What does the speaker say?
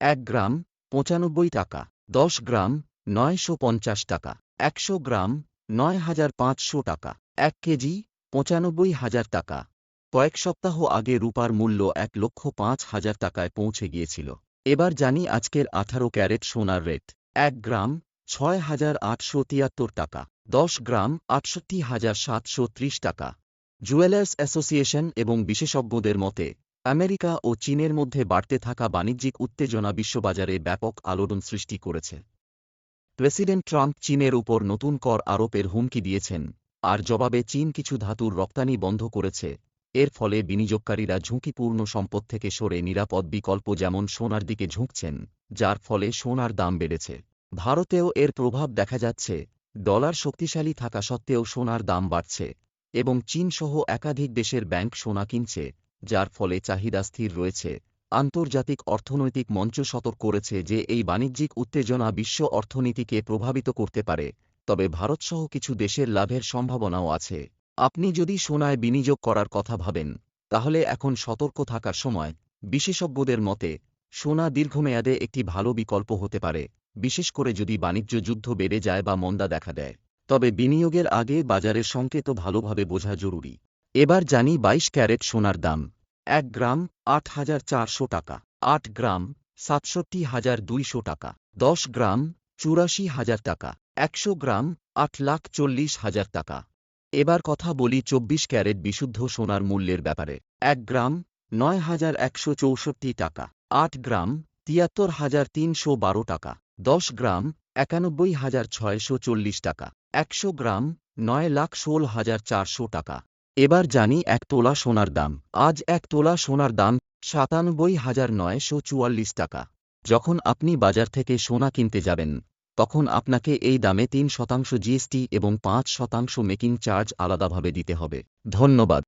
এক গ্রাম, পঁচানব্বই টাকা, দশ গ্রাম, নয়শো পঞ্চাশ টাকা, একশো গ্রাম, নয় হাজার পাঁচশো টাকা, এক কেজি, পঁচানব্বই হাজার টাকা। কয়েক সপ্তাহ আগে রূপার মূল্য এক লক্ষ পাঁচ হাজার টাকায় পৌঁছে গিয়েছিল। এবার জানি আজকের আঠারো ক্যারেট সোনার রেট। এক গ্রাম, ছয় হাজার আটশো তিয়াত্তর টাকা, দশ গ্রাম, আটষট্টি হাজার সাতশো ত্রিশ টাকা। জুয়েলার্স অ্যাসোসিয়েশন এবং বিশেষজ্ঞদের মতে আমেরিকা ও চীনের মধ্যে বাড়তে থাকা বাণিজ্যিক উত্তেজনা বিশ্ববাজারে ব্যাপক আলোড়ন সৃষ্টি করেছে। প্রেসিডেন্ট ট্রাম্প চীনের উপর নতুন কর আরোপের হুমকি দিয়েছেন, আর জবাবে চীন কিছু ধাতুর রপ্তানি বন্ধ করেছে। এর ফলে বিনিয়োগকারীরা ঝুঁকিপূর্ণ সম্পদ থেকে সরে নিরাপদ বিকল্প যেমন সোনার দিকে ঝুঁকছেন, যার ফলে সোনার দাম বেড়েছে। ভারতেও এর প্রভাব দেখা যাচ্ছে, ডলার শক্তিশালী থাকা সত্ত্বেও সোনার দাম বাড়ছে, এবং চীনসহ একাধিক দেশের ব্যাংক সোনা কিনছে। যার ফলে চাহিদা স্থির রয়েছে। আন্তর্জাতিক অর্থনৈতিক মঞ্চ সতর্ক করেছে যে এই বাণিজ্যিক উত্তেজনা বিশ্ব অর্থনীতিকে প্রভাবিত করতে পারে, তবে ভারতসহ কিছু দেশের লাভের সম্ভাবনাও আছে। আপনি যদি সোনায় বিনিয়োগ করার কথা ভাবেন, তাহলে এখন সতর্ক থাকার সময়। বিশেষজ্ঞদের মতে, সোনা দীর্ঘমেয়াদে একটি ভালো বিকল্প হতে পারে, বিশেষ করে যদি বাণিজ্য যুদ্ধ বেড়ে যায় বা মন্দা দেখা দেয়। তবে বিনিয়োগের আগে বাজারের সংকেত ভালোভাবে বোঝা জরুরি। এবার জানি বাইশ ক্যারেট সোনার দাম। এক গ্রাম, আট হাজার চারশো টাকা। আট গ্রাম, সাতষট্টি হাজার দুইশো টাকা। দশ গ্রাম, চুরাশি হাজার টাকা। একশো গ্রাম, আট লাখ চল্লিশ হাজার টাকা। এবার কথা বলি চব্বিশ ক্যারেট বিশুদ্ধ সোনার মূল্যের ব্যাপারে। এক গ্রাম, নয় হাজার একশো চৌষট্টি টাকা। আট গ্রাম, তিয়াত্তর হাজার তিনশো বারো টাকা। দশ গ্রাম, একানব্বই হাজার ছয়শো চল্লিশ টাকা। একশো গ্রাম, নয় লাখ ষোল হাজার চারশো টাকা। এবার জানি এক তোলা সোনার দাম। আজ এক তোলা সোনার দাম সাতানব্বই হাজার নয়শো চুয়াল্লিশ টাকা। যখন আপনি বাজার থেকে সোনা কিনতে যাবেন, তখন আপনাকে এই দামে তিন শতাংশ জিএসটি এবং পাঁচ শতাংশ মেকিং চার্জ আলাদাভাবে দিতে হবে। ধন্যবাদ।